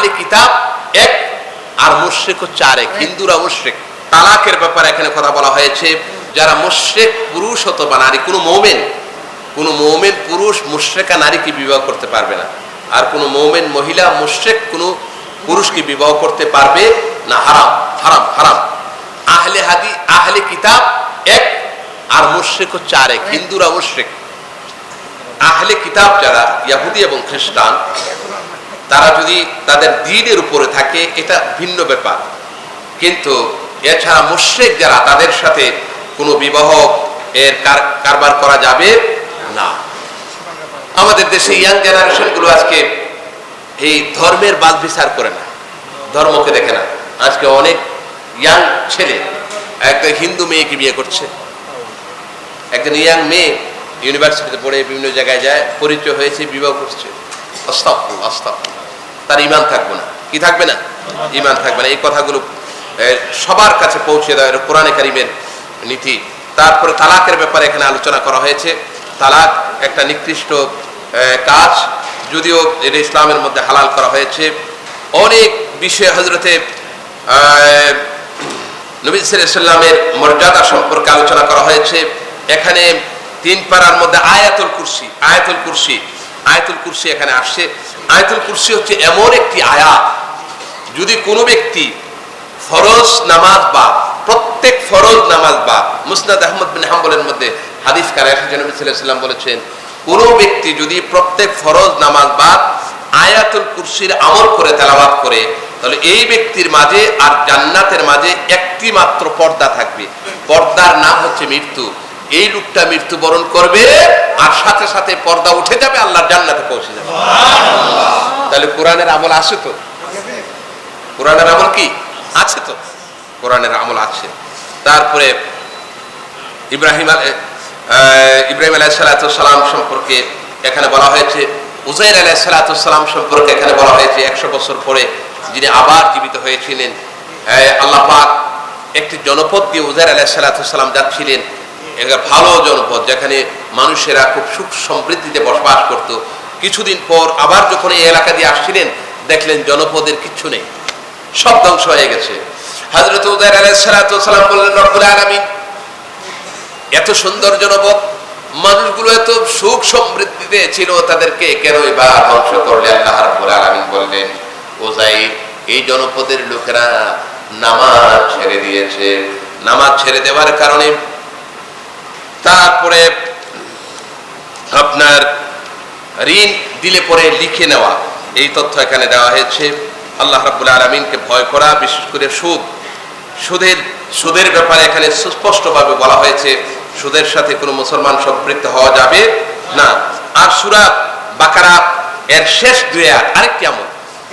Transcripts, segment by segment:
আহলে কিতাব এক আর মুশ্রিক হচ্ছে আরেক হিন্দুরা মুশ্রিক। তালাকের ব্যাপারে এখানে কথা বলা হয়েছে যারা মুশ্রিক পুরুষ অথবা নারী কোনো মৌমেন কোনো মৌমেন পুরুষ মুশ্রেকা নারীকে বিবাহ করতে পারবে না। আর কোনো মৌমেন মহিলা মুশ্রেক কোনো পুরুষকে বিবাহ করতে পারবে না। হারাম হারাম হারাম। আহলে হাদি আহলে কিতাব এক আর মুশ্রিক হচ্ছে আরেক হিন্দুরা মুশ্রিক। আহলে কিতাব যারা ইয়াহুদি এবং খ্রিস্টান তারা যদি তাদের দিনের উপরে থাকে, এটা ভিন্ন ব্যাপার। কিন্তু এছাড়া মুশ্রিক যারা, তাদের সাথে কোনো বিবাহ এর কারবার করা যাবে না। আমাদের দেশে ইয়াং জেনারেশনগুলো আজকে এই ধর্মের বাদ বিচার করে না, ধর্মকে দেখে না। আজকে অনেক ইয়াং ছেলে একটা হিন্দু মেয়েকে বিয়ে করছে। একজন ইয়াং মেয়ে ইউনিভার্সিটিতে পড়ে বিভিন্ন জায়গায় যায়, পরিচয় হয়েছে, বিবাহ করছে। অস্তাফুল অস্তাফুল তার ইমান থাকবে না। কি থাকবে না? ইমান থাকবে না। এই কথাগুলো সবার কাছে পৌঁছে দেওয়া, এটা কোরআনে কারিমের নীতি। তারপরে তালাকের ব্যাপারে এখানে আলোচনা করা হয়েছে। তালাক একটা নিকৃষ্ট কাজ। যদিও এটা ইসলামের মধ্যে হালাল করা হয়েছে। অনেক বিষয়ে হজরতে নবী সাল্লামের মর্যাদা সম্পর্কে আলোচনা করা হয়েছে। এখানে তিন পাড়ার মধ্যে আয়াতুল কুরসি আয়াতুল কুরসি। আয়াতুল কুরসি এখানে আসছে। আয়াতুল কুরসি হচ্ছে এমন একটি আয়াত, যদি কোনো ব্যক্তি ফরজ নামাজ বা প্রত্যেক ফরজ নামাজ বা মুসনাদ আহমদ বিন হাম্বলের মধ্যে হাদিস কারে এসেছে নবী সাল্লাম বলেছেন, কোনো ব্যক্তি যদি প্রত্যেক ফরজ নামাজ বা আয়াতুল কুরসির আমল করে, তেলাওয়াত করে, তাহলে এই ব্যক্তির মাঝে আর জান্নাতের মাঝে একটি মাত্র পর্দা থাকবে। পর্দার নাম হচ্ছে মৃত্যু। এই লোকটা মৃত্যুবরণ করবে আর সাথে সাথে পর্দা উঠে যাবে আল্লাহর জান্নাতে পৌঁছে যাবে। তাহলে কোরআনের আমল আছে তো? কোরআনের আমল কি? আছে তো? কোরআনের আমল আছে। তারপরে ইব্রাহিম ইব্রাহিম আলাহ সালাম সম্পর্কে এখানে বলা হয়েছে উজাইর আলাহ সালাম সম্পর্কে এখানে বলা হয়েছে, একশো বছর পরে যিনি আবার জীবিত হয়েছিলেন আল্লাহ পাক একটি জনপদ দিয়ে উজাইর আলাহ সালাম যাচ্ছিলেন। একটা ভালো জনপদ যেখানে মানুষেরা খুব সুখ সমৃদ্ধিতে বসবাস করত। কিছুদিন পর আবার যখন এই এলাকা দিয়ে আসছিলেন, দেখলেন জনপদের কিচ্ছু নেই। সব ধ্বংস হয়ে গেছে। হজরত উদার আলাইসালাম বললেন, রব্বুল আলামিন, এত সুন্দর জনপদ, মানুষগুলো এত সুখ সমৃদ্ধিতে ছিল, তাদেরকে কেনই বা ধ্বংস করলে? আল্লাহ রাব্বুল আলামিন বললেন ওজাইর এই জনপদের লোকেরা নামাজ ছেড়ে দিয়েছে। নামাজ ছেড়ে দেওয়ার কারণে তারপরে আপনার ঋণ দিলে পরে লিখে নেওয়া। এই তথ্য এখানে দেওয়া হয়েছে। আল্লাহ রাব্বুল আলমিনকে ভয় করা, বিশেষ করে সুদ। সুদের সুদের ব্যাপারে এখানে সুস্পষ্টভাবে বলা হয়েছে, সুদের সাথে কোনো মুসলমান সম্পৃক্ত হওয়া যাবে না। আর সুরা বাকারা এর শেষ দুই আয়াত, আরেকটি আমল।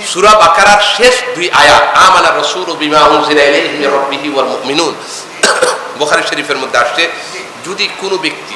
সুরা বাকারার শেষ দুই আয়াত, আমানা রাসূলু বিমা উনজিলা ইলাইহি মির রাব্বিহি ওয়াল মুমিনুন। বুখারী শরীফের মধ্যে আসছে যদি কোনো ব্যক্তি